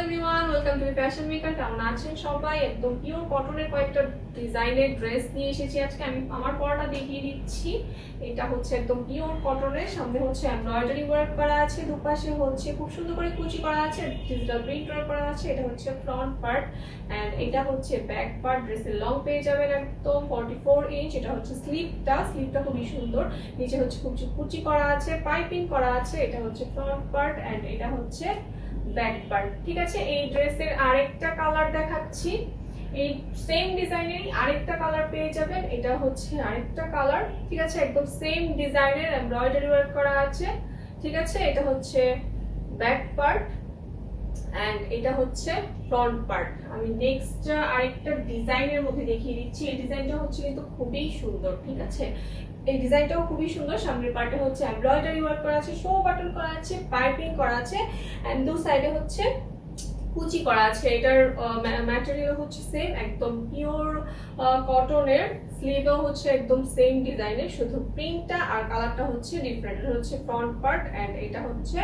Everyone welcome to fashion maker কেমন আছেন সবাই? একদম পিওর কটনের কয়েকটা ডিজাইনের ড্রেস নিয়ে এসেছি আজকে। আমি আমার পরাটা দেখিয়ে দিচ্ছি। এটা হচ্ছে একদম পিওর কটনের সামনে হচ্ছে এমব্রয়ডারি ওয়ার্ক করা আছে। দুপাশে হচ্ছে খুব সুন্দর করে কুচি করা আছে। ডিজিটাল প্রিন্ট ওয়ার্ক করা আছে। এটা হচ্ছে ফ্রন্ট পার্ট অ্যান্ড এটা হচ্ছে ব্যাক পার্ট ড্রেসের লং পেয়ে যাবেন একদম ফর্টি ফোর ইঞ্চ এটা হচ্ছে স্লিপটা স্লিপটা খুবই সুন্দর। নিচে হচ্ছে কুচি কুচি করা আছে। পাইপিং করা আছে। এটা হচ্ছে ফ্রন্ট পার্ট অ্যান্ড এটা হচ্ছে ব্যাক পার্ট ঠিক আছে? এই ড্রেসের আরেকটা কালার দেখাচ্ছি। এই সেম ডিজাইনেরই আরেকটা কালার পেয়ে যাবেন। এটা হচ্ছে আরেকটা কালার ঠিক আছে? একদম সেম ডিজাইনের এমব্রয়ডারি ওয়ার্ক করা আছে, ঠিক আছে? এটা হচ্ছে ব্যাক পার্ট অ্যান্ড এটা হচ্ছে ফ্রন্ট পার্ট আমি নেক্সট আরেকটা ডিজাইনের মধ্যে দেখিয়ে দিচ্ছি। এই ডিজাইনটা হচ্ছে কিন্তু খুবই সুন্দর, ঠিক আছে? এই ডিজাইনটাও খুবই সুন্দর। সামনের পার্টে হচ্ছে এমব্রয়ডারি ওয়ার্ক করা আছে শো বাটন করা আছে পাইপিং করা আছে অ্যান্ড দু সাইডে হচ্ছে কুচি করা আছে। এটার ম্যাটেরিয়াল হচ্ছে সেম একদম পিওর কটনের স্লিভও হচ্ছে একদম সেম ডিজাইনের শুধু প্রিন্টটা আর কালারটা হচ্ছে ডিফারেন্ট হচ্ছে ফ্রন্ট পার্ট অ্যান্ড এটা হচ্ছে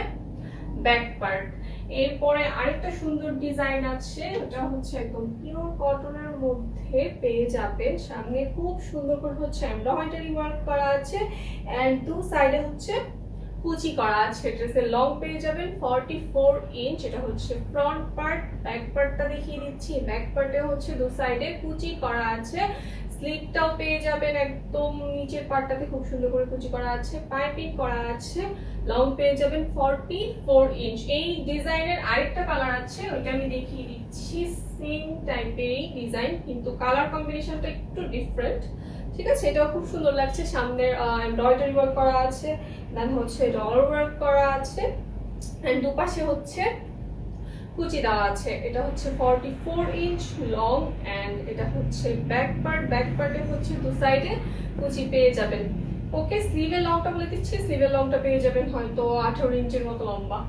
ব্যাক পার্ট এরপরে আরেকটা সুন্দর ডিজাইন আছে, ওটা হচ্ছে একদম পিওর কটনের মধ্যে পেয়ে যাবেন সামনে খুব সুন্দর করে হচ্ছে এমব্রয়ডারি ওয়ার্ক করা আছে অ্যান্ড দু সাইডে হচ্ছে কুচি করা আছে। ড্রেসের লং পেয়ে যাবেন ফর্টি ফোর ইঞ্চ এটা হচ্ছে ফ্রন্ট পার্ট ব্যাক পার্টটা দেখিয়ে দিচ্ছি। ব্যাক পার্টে হচ্ছে দু সাইডে কুচি করা আছে। স্লিপটাও পেয়ে যাবেন একদম নিচের পার্টটাতে খুব সুন্দর করে কুচি করা আছে, পাইপিং করা আছে, লং পেয়ে যাবেন ফর্টি ফোর ইঞ্চ এই ডিজাইনের আরেকটা কালার আছে, ওইটা আমি দেখিয়ে দিচ্ছি সেম টাইপেরই ডিজাইন কিন্তু কালার কম্বিনেশনটা একটু ডিফারেন্ট ঠিক আছে? এটাও খুব সুন্দর লাগছে, সামনের এমব্রয়ডারি ওয়ার্ক করা আছে দেন হচ্ছে ডলার ওয়ার্ক করা আছে দুপাশে হচ্ছে কুচি দেওয়া আছে। এটা হচ্ছে forty four inch long and এটা হচ্ছে ব্যাক পার্ট ব্যাক পার্টে হচ্ছে দু সাইডে কুচি পেয়ে যাবেন। ওকে স্লিভের লংটা বলে দিচ্ছি স্লিভের লংটা পেয়ে যাবেন হয়তো আঠারো ইঞ্চের মতো লম্বা।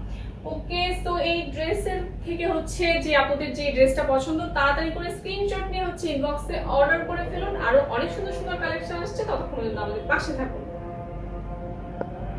ওকে তো এই ড্রেসের থেকে হচ্ছে যে আপনাদের যে ড্রেসটা পছন্দ, তাড়াতাড়ি করে স্ক্রিনশট নিয়ে হচ্ছে ইনবক্সে অর্ডার করে ফেলুন। আরও অনেক সুন্দর সুন্দর কালেকশন আসছে, ততক্ষণ আমাদের পাশে থাকুন।